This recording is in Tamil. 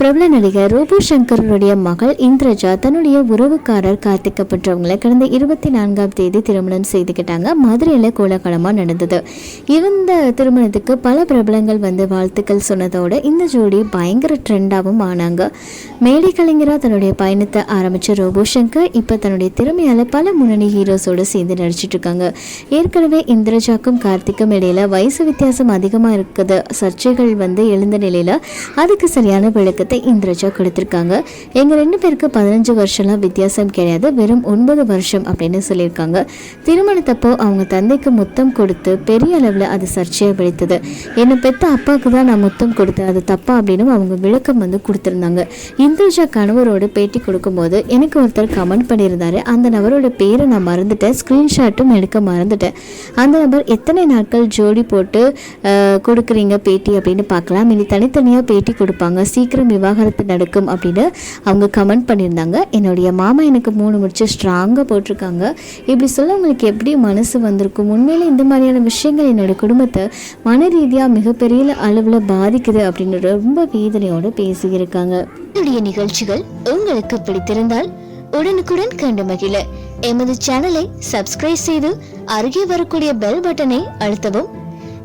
பிரபல நடிகர் ரோபோ சங்கருடைய மகள் இந்திரஜா தன்னுடைய உறவுக்காரர் கார்த்திக்கப்பட்டவங்களை கடந்த இருபத்தி நான்காம் தேதி திருமணம் செய்துக்கிட்டாங்க மதுரையில் கோலாகலமாக நடந்தது. இந்த திருமணத்துக்கு பல பிரபலங்கள் வந்து வாழ்த்துக்கள் சொன்னதோடு இந்த ஜோடி பயங்கர ட்ரெண்டாகவும் ஆனாங்க. மேடை கலைஞராக தன்னுடைய பயணத்தை ஆரம்பித்த ரோபோ சங்கர் இப்போ தன்னுடைய திறமையால் பல முன்னணி ஹீரோஸோடு சேர்ந்து நடிச்சிட்டு இருக்காங்க. ஏற்கனவே இந்திரஜாக்கும் கார்த்திக்கும் இடையில் வயசு வித்தியாசம் அதிகமாக இருக்குது. சர்ச்சைகள் வந்து எழுந்த நிலையில் அதுக்கு சரியான விளக்கத்தை இந்திரஜா கொடுத்துருக்காங்க. எங்கள் ரெண்டு பேருக்கு பதினஞ்சு வருஷம்லாம் வித்தியாசம் கிடையாது. வெறும் ஒன்பது வருஷம் அப்படின்னு சொல்லியிருக்காங்க. திருமணத்தப்போ அவங்க தந்தைக்கு முத்தம் கொடுத்து பெரிய அளவில் அது சர்ச்சையை வெடித்தது என்னை பெத்த அப்பாவுக்கு தான் நான் முத்தம் கொடுத்தேன். அது தப்பா அப்படின்னு அவங்க விளக்கம் வந்து கொடுத்துருந்தாங்க. இந்திரஜா கணவரோட பேட்டி கொடுக்கும்போது எனக்கு ஒருத்தர் கமெண்ட் பண்ணியிருந்தாரு. அந்த நபரோட பேரை நான் மறந்துட்டேன். ஸ்க்ரீன்ஷாட்டும் எடுக்க மறந்துட்டேன். அந்த நபர் எத்தனை நாட்கள் ஜோடி போட்டு கொடுக்குறீங்க பேட்டி? அப்படின்னு பார்க்கலாம். இனி தனித்தனியாக பேட்டி கொடுப்பாங்க. சீக்கிரம் விவாகரத்து நடக்கும் அப்படின்னு அவங்க கமெண்ட் பண்ணியிருந்தாங்க. என்னுடைய மாமா எனக்கு மூணு முடிச்சு ஸ்ட்ராங்காக போட்டிருக்காங்க. இப்படி சொல்ல உங்களுக்கு எப்படி மனசு வந்திருக்கும்? உண்மையிலே இந்த மாதிரியான விஷயங்கள் என்னோட குடும்பத்தை மன ரீதியாக மிகப்பெரிய அளவில் பாதிக்குது அப்படின்னு ரொம்ப வேதனையோடு பேசியிருக்காங்க. என்னுடைய நிகழ்ச்சிகள் உங்களுக்கு பிடித்திருந்தால் உடனுக்குடன் கண்டு மகிழ. எமது சேனலை சப்ஸ்கிரைப் செய்து அருகே வரக்கூடிய பெல் பட்டனை அழுத்தவும்